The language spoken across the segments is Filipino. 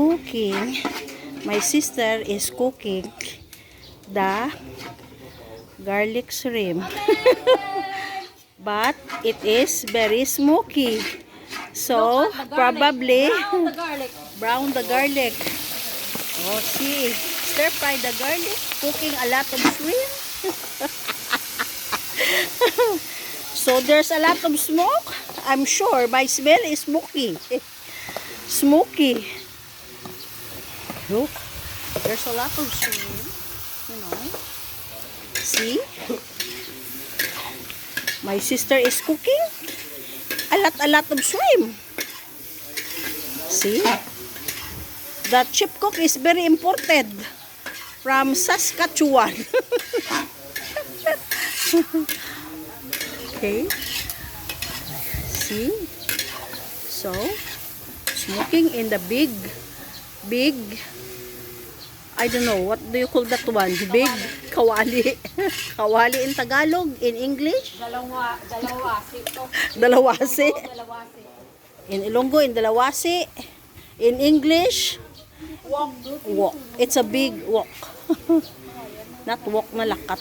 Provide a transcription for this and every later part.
cooking, my sister is cooking the garlic shrimp. but it is very smoky. So, probably Brown the garlic. brown the garlic. Oh, see. Stir fry the garlic. Cooking a lot of shrimp. so, there's a lot of smoke. I'm sure my smell is smoky. Smoky. Look. There's a lot of shrimp. You know. See? My sister is cooking. A lot, a lot of shrimp. See? The chip cook is very imported from Saskatchewan. okay. See? So, smoking in the big, big, I don't know, what do you call that one? Big kawali. kawali in Tagalog, in English, Dalawa, dalawasi dalawasi. Dalawasi. In Ilonggo, in Dalawasi. In English, Walk. walk. It's a big walk. Not walk na lakat.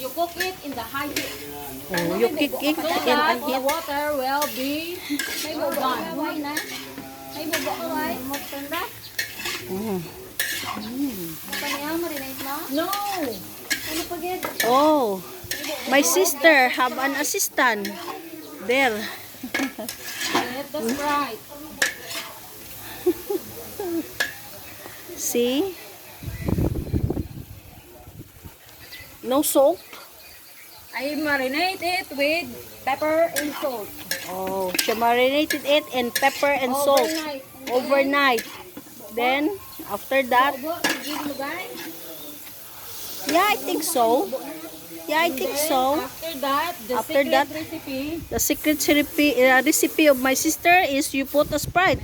You cook it in the high heat. Oh, you kick it So in a that the heat. water will be na na. May bubo ka ba? Mutanda. Mm. Panayang marinate mo? No. Ano pa gid? Oh, my sister have an assistant. There. Let the sprite. See? No salt? I marinate it with pepper and salt. Oh, she marinated it in pepper and salt Overnight. overnight. Then, after that, yeah, I think so. Yeah, I think so. After that, the After secret that- recipe. The secret recipe, uh, recipe of my sister is you put a Sprite.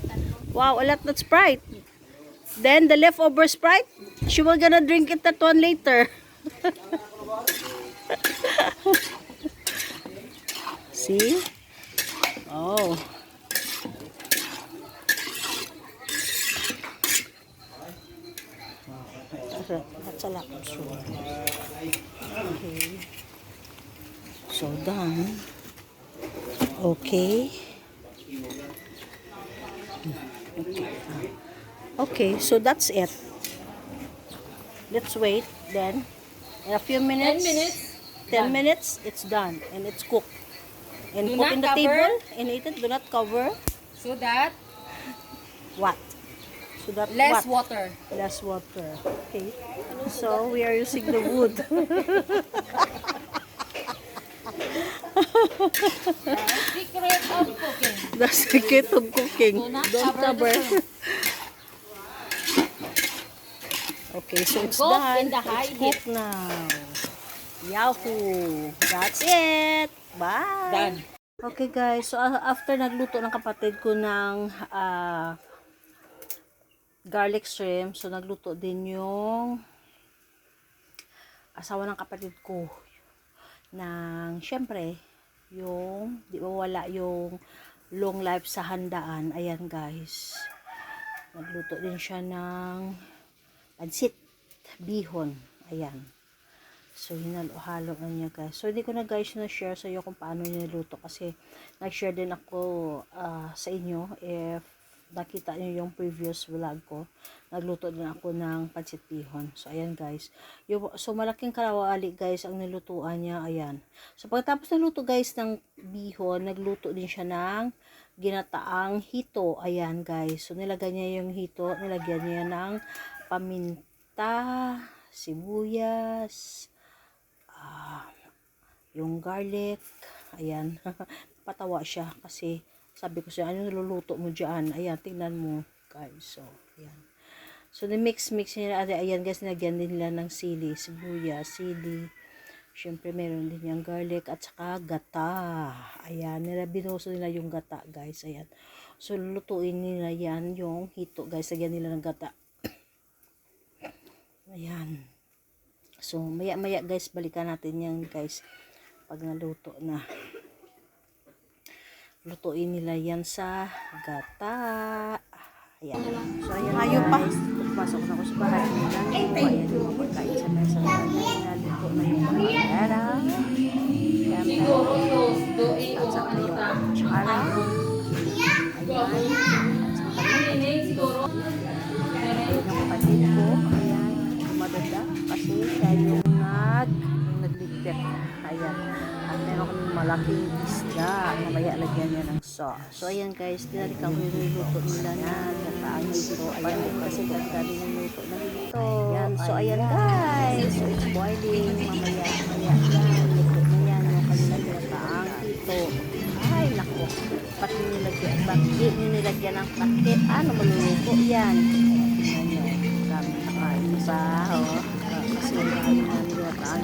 Wow, a lot of Sprite. Then the leftover Sprite, she will gonna drink it that one later. See? Oh. Sugar. Okay. So done. Okay. Okay. Okay, so that's it. Let's wait then. In a few 10 minutes. Minutes. 10 minutes, it's done and it's cooked. And Do put in the cover. table and eat it. Do not cover. So that What? So that less what? water. Less water. Okay. So we are using the wood. Secret of cooking. the secret of cooking. Do not Don't cover. Okay, so it's done. in the high it's cooked now. Yahoo! That's it! Bye! Done. Okay guys, so uh, after nagluto ng kapatid ko ng ah, garlic shrimp, so nagluto din yung asawa ng kapatid ko ng syempre yung di ba wala yung long life sa handaan ayan guys nagluto din siya ng pansit bihon ayan So, hinalo-halo na niya guys. So, hindi ko na guys na-share sa iyo kung paano niluto kasi nag-share din ako ah, sa inyo if nakita niyo yung previous vlog ko. Nagluto din ako ng pancit bihon. So, ayan guys. Yung, so, malaking karawali guys ang nilutuan niya. Ayan. So, pagkatapos naluto guys ng bihon, nagluto din siya ng ginataang hito. Ayan guys. So, nilagay niya yung hito. Nilagyan niya ng paminta, sibuyas, ah, yung garlic, ayan, patawa siya kasi sabi ko siya, ano niluluto mo dyan? Ayan, tingnan mo, guys. So, ayan. So, ni-mix-mix nila, ate, ayan guys, nilagyan din nila ng sili, sibuyas, sili, syempre meron din yung garlic at saka gata. Ayan, nila binuso nila yung gata, guys. Ayan. So, lulutuin nila yan, yung hito, guys. Lagyan nila ng gata. Ayan. So, maya-maya guys, balikan natin yan guys. Pag naluto na. lutuin nila yan sa gata. Ayan. So, ayan Ayaw pa. Pasok na ako sa bahay nila. Ayan yung mga pagkain sa mesa na ayan. Luto na yung mga pera. Ayan. At saka yung kutsara. Ayan. Malaking isda. Mamaya lagyan niya ng sauce. So, ayan guys, tinalikan ko yung niluto nila na gataang dito. Ayan, kasi ganda din yung luto na dito. Ayan, so ayan guys. So, it's boiling. Mamaya, mamaya yan. Luto na yan. Yung kanilang gataang dito. Ay, naku. Pati nilagyan, pati nilagyan ng takip. Ano, maluluto yan. Ayan, dami na kain. Diba? Oh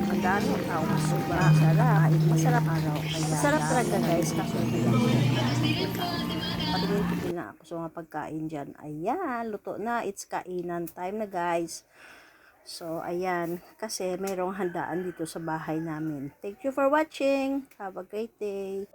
madami tao masubra sarap masarap araw kaya sarap talaga guys kasi pagluto na ako so mga pagkain dyan ayan luto na it's kainan time na guys so ayan kasi mayroong handaan dito sa bahay namin thank you for watching have a great day